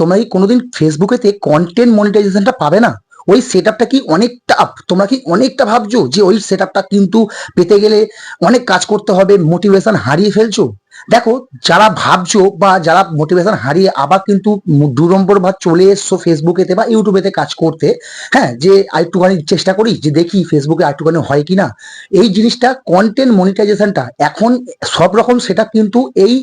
তোমরা কি কোনোদিন ফেসবুকেতে কন্টেন্ট মনিটাইজেশনটা পাবে না? ওই সেট আপটা কি অনেক টাফ তোমরা কি অনেকটা ভাবছ যে ওই সেট আপটা কিন্তু পেতে গেলে অনেক কাজ করতে হবে মোটিভেশন হারিয়ে ফেলছো? দেখো, যারা ভাবছ বা যারা মোটিভেশন হারিয়ে আবার কিন্তু দু নম্বর ভাগ চলে এসছো ফেসবুকেতে বা ইউটিউবেতে কাজ করতে হ্যাঁ যে আরেকটুখানি চেষ্টা করি যে দেখি ফেসবুকে আরেকটুখানি হয় কিনা। এই জিনিসটা কন্টেন্ট মনিটাইজেশনটা এখন সব রকম সেটা কিন্তু এই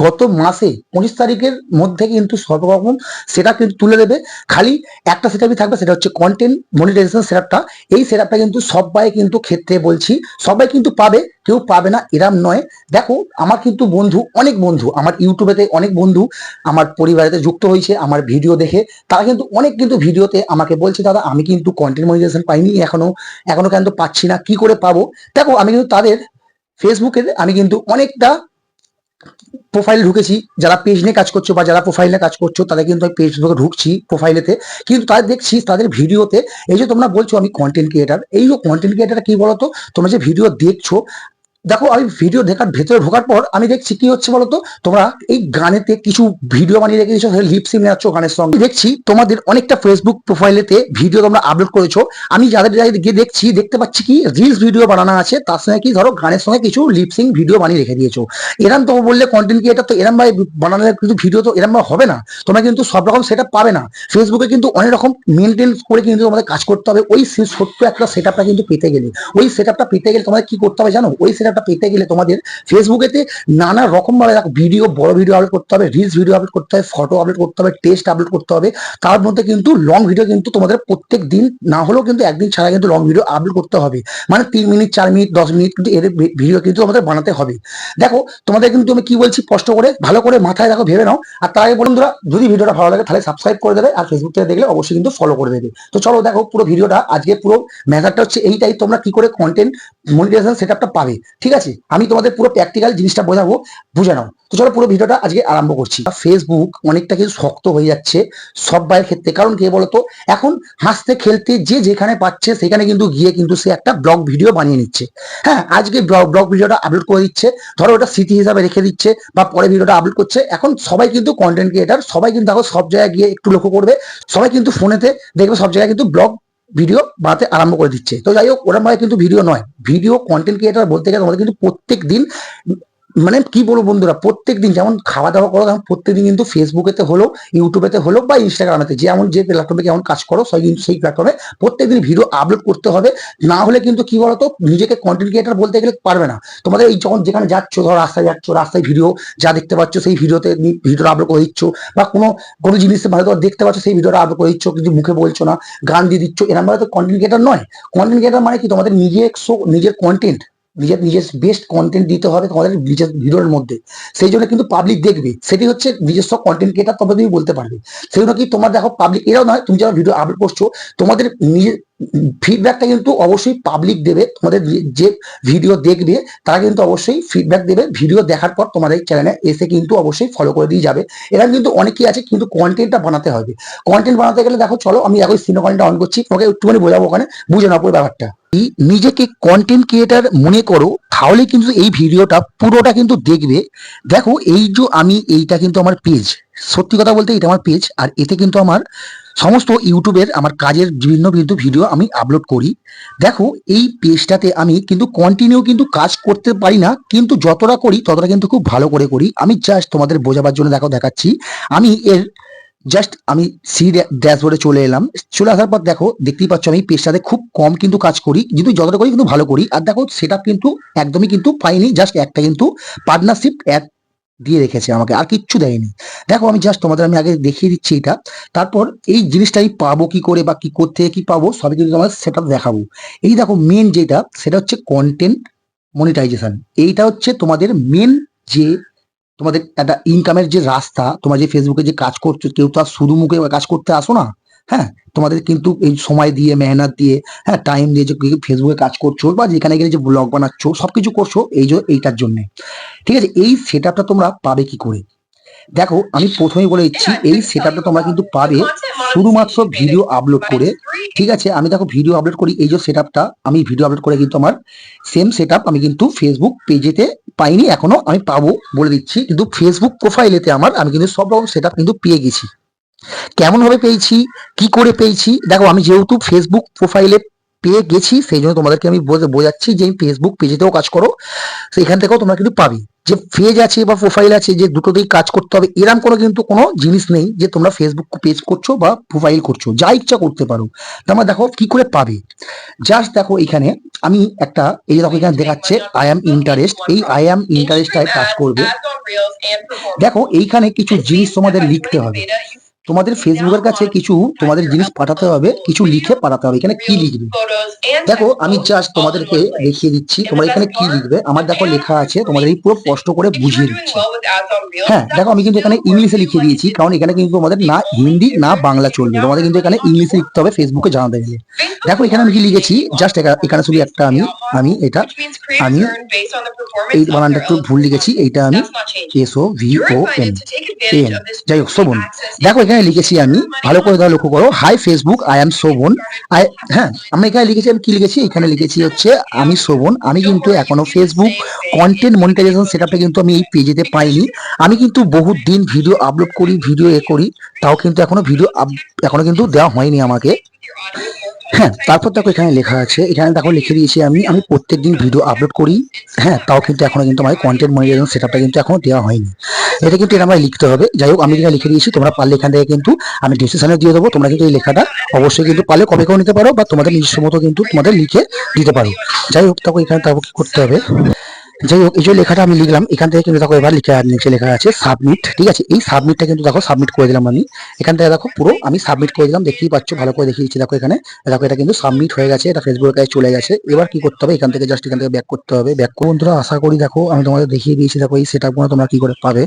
গত মাসে পঁচিশ তারিখের মধ্যে কিন্তু সব রকম সেটা কিন্তু তুলে দেবে। খালি একটা সেটআপই থাকবে, সেটা হচ্ছে কন্টেন্ট মনিটাইজেশন সেটআপটা এই সেটআপটা কিন্তু সবাই কিন্তু ক্ষেত্রে বলছি, সবাই কিন্তু পাবে, কেউ পাবে না, এরাম নয়। দেখো, আমার কিন্তু বন্ধু, অনেক বন্ধু, আমার ইউটিউবেতে অনেক বন্ধু, আমার পরিবারেতে যুক্ত হয়েছে, আমার ভিডিও দেখে। তারা কিন্তু অনেক কিন্তু ভিডিওতে আমাকে বলছে, দাদা, আমি কিন্তু কন্টেন্ট মনিটাইজেশন পাইনি এখনও এখনও কিন্তু পাচ্ছি না, কি করে পাবো? দেখো, আমি কিন্তু তাদের ফেসবুকে আমি কিন্তু অনেকটা প্রোফাইল ঢুকেছি, যারা পেজ নিয়ে কাজ করছ বা যারা প্রোফাইল নিয়ে কাজ করছ, তাদের কিন্তু আমি ফেসবুকে ঢুকছি প্রোফাইলেতে কিন্তু তাদের দেখছি, তাদের ভিডিওতে এই যে তোমরা বলছো আমি কন্টেন্ট ক্রিয়েটার এই যে কন্টেন্ট ক্রিয়েটার কি বলতো? তোমরা যে ভিডিও দেখছ দেখো, আমি ভিডিও দেখার ভেতরে ঢোকার পর আমি দেখছি কি হচ্ছে বলতো? তোমরা এই গানেতে কিছু ভিডিও বানিয়ে রেখে দিচ্ছ লিপসিং নেচ্ছ গানের সঙ্গে। দেখছি তোমাদের অনেকটা ফেসবুক প্রোফাইলেতে ভিডিও তোমরা আপলোড করেছ। আমি যাদের যাদের গিয়ে দেখছি, দেখতে পাচ্ছি কি রিলস ভিডিও বানানো আছে, তার সঙ্গে কি ধরো, গানের সঙ্গে কিছু লিপসিং ভিডিও বানিয়ে রেখে দিয়েছ। এরম তো বললে কন্টেন্ট ক্রিয়েটার তো এরম ভাই বানানোর কিন্তু ভিডিও তো এরম ভাবে হবে না। তোমরা কিন্তু সব রকম সেটা পাবে না। ফেসবুকে কিন্তু অনেক রকম মেনটেন করে কিন্তু তোমাদের কাজ করতে হবে। ওই ছোট্ট একটা সেট কিন্তু পেতে গেলে। ওই সেট পেতে গেলে তোমাদের কি করতে হবে জানো? ওই সেট পেতে গেলে তোমাদের ফেসবুকেতে নানা রকম ভাবে ভিডিও বড় ভিডিও আপলোড করতে হবে রিলস ভিডিও আপলোড করতে হবে ফটো আপলোড করতে হবে টেস্ট আপলোড করতে হবে। তার মধ্যে কিন্তু লং ভিডিও কিন্তু তোমাদের প্রত্যেক দিন না হলেও কিন্তু একদিন ছাড়া কিন্তু লং ভিডিও আপলোড করতে হবে। মানে তিন মিনিট, চার মিনিট, দশ মিনিট কিন্তু এর ভিডিও কিন্তু আমাদের বানাতে হবে। দেখো, তোমাদের কিন্তু আমি কি বলছি কষ্ট করে, ভালো করে মাথায় দেখো ভেবে নাও। আর তার আগে বন্ধুরা, যদি ভিডিওটা ভালো লাগে তাহলে সাবস্ক্রাইব করে দেবে, আর ফেসবুক থেকে দেখলে অবশ্যই কিন্তু ফলো করে দেবে। তো চলো দেখো পুরো ভিডিওটা আজকে পুরো ম্যাটারটা হচ্ছে এইটাই, তোমরা কি করে কন্টেন্ট মনিটাইজেশন সেটআপটা পাবে। ঠিক আছে? আমি তোমাদের পুরো প্র্যাকটিক্যাল জিনিসটা বোঝাবো, বুঝে নাও। তো চলো পুরো ভিডিওটা আজকে আরম্ভ করছি। ফেসবুক অনেকটা কিছু শক্ত হয়ে যাচ্ছে সব ভাইয়ের ক্ষেত্রে। কারণ কে বলতো? এখন হাসতে, খেলতে যে যেখানে পাচ্ছে সেখানে কিন্তু গিয়ে কিন্তু সে একটা ব্লগ ভিডিও বানিয়ে নিচ্ছে। হ্যাঁ আজকে ব্লগ ভিডিওটা আপলোড করে দিচ্ছে। ধরো ওটা স্মৃতি হিসাবে রেখে দিচ্ছে বা পরে ভিডিওটা আপলোড করছে। এখন সবাই কিন্তু কন্টেন্ট ক্রিয়েটার সবাই কিন্তু এখন সব জায়গায় গিয়ে একটু লক্ষ্য করবে। সবাই কিন্তু ফোনেতে দেখবে সব জায়গায় কিন্তু ব্লগ ভিডিও বানাতে আরম্ভ করে দিচ্ছে। তো যাই হোক ওরম ভাবে কিন্তু ভিডিও নয়। ভিডিও কন্টেন্ট ক্রিয়েটার বলতে গেলে আমাদের কিন্তু প্রত্যেক দিন মানে কি বলব বন্ধুরা প্রত্যেক দিন যেমন খাওয়া দাওয়া করো, তেমন প্রত্যেক দিন কিন্তু ফেসবুকেতে হলো ইউটিউবেতে হলো বা ইনস্টাগ্রামেতে যেমন যে প্ল্যাটফর্মে কেমন কাজ করো, সেই সেই প্ল্যাটফর্মে প্রত্যেক দিন ভিডিও আপলোড করতে হবে। না হলে কিন্তু কি বলতো, নিজেকে কন্টেন্ট ক্রিয়েটার বলতে গেলে পারবে না। তোমাদের এই যখন যেখানে যাচ্ছ, ধরো রাস্তায় যাচ্ছ, রাস্তায় ভিডিও যা দেখতে পাচ্ছ, সেই ভিডিওতে ভিডিও আপলোড করে দিচ্ছ বা কোনো কোনো জিনিস হয়তো দেখতে পাচ্ছ, সেই ভিডিওটা আপলোড করে দিচ্ছ, কিন্তু মুখে বলছো না, গান দিয়ে দিচ্ছ এরকম তো কন্টেন্ট ক্রিয়েটার নয়। কন্টেন্ট ক্রিয়েটার মানে কি? তোমাদের নিজের নিজের কন্টেন্ট নিজের নিজের বেস্ট কন্টেন্ট দিতে হবে তোমাদের নিজের ভিডিওর মধ্যে। সেই জন্য কিন্তু পাবলিক দেখবে। সেটি হচ্ছে নিজস্ব কন্টেন্ট ক্রিয়েটার তবে তুমি বলতে পারবে। সেই জন্য কি তোমার দেখো পাবলিক এরাও নয়, তুমি যারা ভিডিও আপলোড করছ, তোমাদের নিজের ফিডব্যাকটা কিন্তু অবশ্যই পাবলিক দেবে। তোমাদের যে ভিডিও দেখবে, তারা কিন্তু অবশ্যই ফিডব্যাক দেবে। ভিডিও দেখার পর তোমাদের চ্যানেলে এসে কিন্তু অবশ্যই ফলো করে দিয়ে যাবে। এরকম কিন্তু অনেকেই আছে, কিন্তু কন্টেন্টটা বানাতে হবে। কন্টেন্ট বানাতে গেলে দেখো, চলো আমি এখন সিনো কন্টেন্ট অন করছি। তোমাকে একটুখানি বোঝাবো ওখানে, বুঝে না পুরো ব্যাপারটা। নিজেকে কন্টেন্ট ক্রিয়েটার মনে করো, তাহলে কিন্তু এই ভিডিওটা পুরোটা কিন্তু দেখবে। দেখো, এই যে আমি, এইটা কিন্তু আমার পেজ সত্যি কথা বলতে এটা আমার পেজ আর এতে কিন্তু আমার সমস্ত ইউটিউবের আমার কাজের বিভিন্ন কিন্তু ভিডিও আমি আপলোড করি। দেখো, এই পেজটাতে আমি কিন্তু কন্টিনিউ কিন্তু কাজ করতে পারি না, কিন্তু যতটা করি ততটা কিন্তু খুব ভালো করে করি। আমি জাস্ট তোমাদের বোঝাবার জন্য দেখো দেখাচ্ছি। আমি এর জাস্ট আমি সি ড্যাশবোর্ডে চলে এলাম। চলে আসার পর দেখো, দেখতেই পাচ্ছ আমি পেজটাতে খুব কম কিন্তু কাজ করি, কিন্তু যতটা করি কিন্তু ভালো করি। আর দেখো সেটা কিন্তু একদমই কিন্তু পাইনি জাস্ট একটা কিন্তু পার্টনারশিপ অ্যাড দিয়ে রেখেছে আমাকে, আর কিচ্ছু দেয়নি। দেখো, আমি জাস্ট তোমাদের, আমি আগে দেখিয়ে দিচ্ছি এটা। তারপর এই জিনিসটা আমি পাবো কি করে বা কি করতে, কি পাবো, সবই কিন্তু তোমার সেটা দেখাবো। এই দেখো মেন যেটা, সেটা হচ্ছে কন্টেন্ট মনিটাইজেশন এইটা হচ্ছে তোমাদের মেন যে তোমাদের একটা ইনকামের যে রাস্তা, তোমার যে ফেসবুকে যে কাজ করছ, কেউ তো আর শুধু মুখে কাজ করতে আসো না। হ্যাঁ তোমাদের কিন্তু এই সময় দিয়ে মেহনত দিয়ে হ্যাঁ টাইম দিয়ে যে ফেসবুকে কাজ করছ বা যেখানে গেলে যে ব্লগ বানাচ্ছো সবকিছু করছ এই যে এইটার জন্য। ঠিক আছে এই সেট তোমরা পাবে কি করে? দেখো আমি প্রথমেই বলে দিচ্ছি এই সেট তোমরা কিন্তু পাবে শুধুমাত্র ভিডিও আপলোড করে। ঠিক আছে আমি দেখো ভিডিও আপলোড করি এই যে সেট আমি ভিডিও আপলোড করে কিন্তু আমার সেম সেট আমি কিন্তু ফেসবুক পেজেতে পাইনি এখনও আমি পাবো বলে দিচ্ছি। কিন্তু ফেসবুক প্রোফাইলেতে আমার আমি কিন্তু সব রকম সেট কিন্তু পেয়ে গেছি। কেমন ভাবে পেয়েছি? কি করে পেয়েছি? দেখো, আমি যেহেতু ফেসবুক প্রোফাইলে পেয়ে গেছি, সেই জন্য তোমাদেরকে আমি বোঝা- বোঝাচ্ছি যে ফেসবুক পেজেতেও কাজ করো। তো এখান থেকেও তোমরা কিন্তু পাবে। যে পেজ আছে বা প্রোফাইল আছে, যে দুটোতেই কাজ করতে হবে এরকম কোনো কিন্তু কোনো জিনিস নেই যে তোমরা ফেসবুক পেজ করছ বা প্রোফাইল করছ। যা ইচ্ছা করতে পারো। তোমরা দেখো, কি করে পাবে? জাস্ট দেখো এখানে আমি একটা, এই দেখো এখানে দেখাচ্ছে আই অ্যাম ইন্টারেস্ট এই আই অ্যাম ইন্টারেস্টটায় কাজ করবে। দেখো, এইখানে কিছু জিনিস তোমাদের লিখতে হবে। তোমাদের ফেসবুকের কাছে কিছু তোমাদের জিনিস পাঠাতে হবে কিছু লিখে পাঠাতে হবে। এখানে কি লিখবে? দেখো আমি জাস্ট তোমাদেরকে দেখিয়ে দিচ্ছি তোমরা এখানে কি লিখবে? আমার দেখো লেখা আছে তোমাদের এই পুরো স্পষ্ট করে বুঝিয়ে দিচ্ছি। হ্যাঁ দেখো আমি কিন্তু এখানে ইংলিশে লিখে দিয়েছি কারণ এখানে কিন্তু তোমাদের না হিন্দি না বাংলা চলবে। তোমাদের কিন্তু এখানে ইংলিশে লিখতে হবে ফেসবুকে জানাতে গেলে। দেখো এখানে আমি কি লিখেছি? জাস্ট এখানে শুধু একটা আমি আমি এটা আমি এই বানানটা একটু ভুল লিখেছি এইটা আমি S O V O N N যাই হোক শোভন দেখো এখানে লিখেছি আমি ভালো করে দাও লক্ষ্য করো hi Facebook I am Shovan I হ্যাঁ আমি এখানে লিখেছি আমি কি লিখেছি? এখানে লিখেছি হচ্ছে আমি শোভন আমি কিন্তু এখনও ফেসবুক কন্টেন্ট মনিটাইজেশন সেটআপটা কিন্তু আমি এই পেজেতে পাইনি। আমি কিন্তু বহুত দিন ভিডিও আপলোড করি ভিডিও এ করি তাও কিন্তু এখনও ভিডিও এখনও কিন্তু দেওয়া হয়নি আমাকে। হ্যাঁ তারপর দেখো এখানে লেখা আছে, এখানে দেখো লিখে দিয়েছি আমি আমি প্রত্যেকদিন ভিডিও আপলোড করি। হ্যাঁ তাও কিন্তু এখনও কিন্তু আমার কন্টেন্ট মনিটাইজেশন সেটআপটা কিন্তু এখনও দেওয়া হয়নি। এটা কিন্তু এটা আমায় লিখতে হবে। যাই হোক, আমি যেটা লিখে দিয়েছি, তোমরা পারলে এখান থেকে কিন্তু আমি ডিসক্রিপশনে দিয়ে দেবো। তোমরা কিন্তু এই লেখাটা অবশ্যই কিন্তু পারলে কপি করে নিতে পারো বা তোমাদের নিজস্ব মতো কিন্তু তোমাদের লিখে দিতে পারো। যাই হোক তখন এখানে তারপর কি করতে হবে? যাই হোক এই যে লেখাটা আমি লিখলাম, এখান থেকে কিন্তু দেখো এবার লিখে নিচে লেখা আছে সাবমিট ঠিক আছে? এই সাবমিটটা কিন্তু দেখো সাবমিট করে দিলাম আমি। এখান থেকে দেখো পুরো আমি সাবমিট করে দিলাম, দেখতেই পাচ্ছ, ভালো করে দেখিয়ে দিচ্ছি, দেখো এখানে। দেখো এটা কিন্তু সাবমিট হয়ে গেছে, এটা ফেসবুকের কাছে চলে গেছে। এবার কি করতে হবে? এখান থেকে জাস্ট এখান থেকে ব্যাক করতে হবে। ব্যাক করে বন্ধুরা, আশা করি দেখো আমি তোমাদের দেখিয়ে দিয়েছি, দেখো এই সেট আপগুলো তোমরা কি করে পাবে।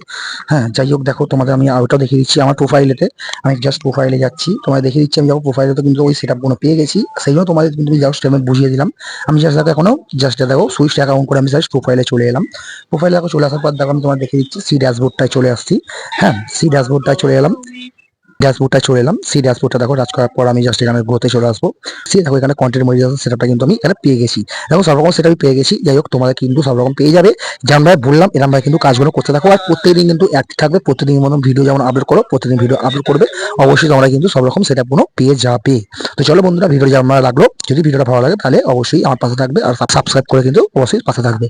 হ্যাঁ যাই হোক দেখো তোমাদের আমি ওটাও দেখিয়ে দিচ্ছি আমার প্রোফাইলেতে আমি জাস্ট প্রোফাইলে যাচ্ছি, তোমাদের দেখিয়ে দিচ্ছি, আমি দেখো প্রোফাইলে তো কিন্তু ওই সেট আপগুলো পেয়ে গেছি। সেই জন্য তোমাদের কিন্তু জাস্ট আমি বুঝিয়ে দিলাম। আমি জাস্ট দেখো এখনও জাস্ট দেখো সুইচ অ্যাকাউন্ট করে আমি জাস্ট প্রোফাইলে চলে এলাম। প্রোফাইলে চলে আসার পর দেখো আমি তোমার দেখে দিচ্ছি সি ড্যাশবোর্ডটায় চলে আসছি। হ্যাঁ সি ড্যাশবোর্ডটায় চলে এলাম। ড্যাশবোর্ডটা চলে এলাম। সি ড্যাশবোর্ডটা দেখো কাজ করার পর আমি জাস্ট এখানে গ্রোতে চলে আসব। সে দেখো, এখানে কন্টেন্ট মডিটেশন সেটআপটা কিন্তু আমি এখানে পেয়ে গেছি। দেখো সব রকম সেটআপই পেয়ে গেছি। যাই হোক, তোমাদের কিন্তু সব রকম পেয়ে যাবে। যেমন ভাই বললাম এরকম ভাই কিন্তু কাজগুলো করতে থাকো। আর প্রত্যেকদিন কিন্তু অ্যাক্টিভ থাকবে। প্রত্যেকদিন মতন ভিডিও যেমন আপলোড করো, প্রত্যেকদিন ভিডিও আপলোড করবে। অবশ্যই তোমরা কিন্তু সব রকম সেটআপগুলো পেয়ে যাবে। তো চলো বন্ধুরা ভিডিও যেমন লাগল। যদি ভিডিওটা ভালো লাগে, তাহলে অবশ্যই আমার পাশে থাকবে। আর সাবস্ক্রাইব করে কিন্তু অবশ্যই পাশে থাকবে।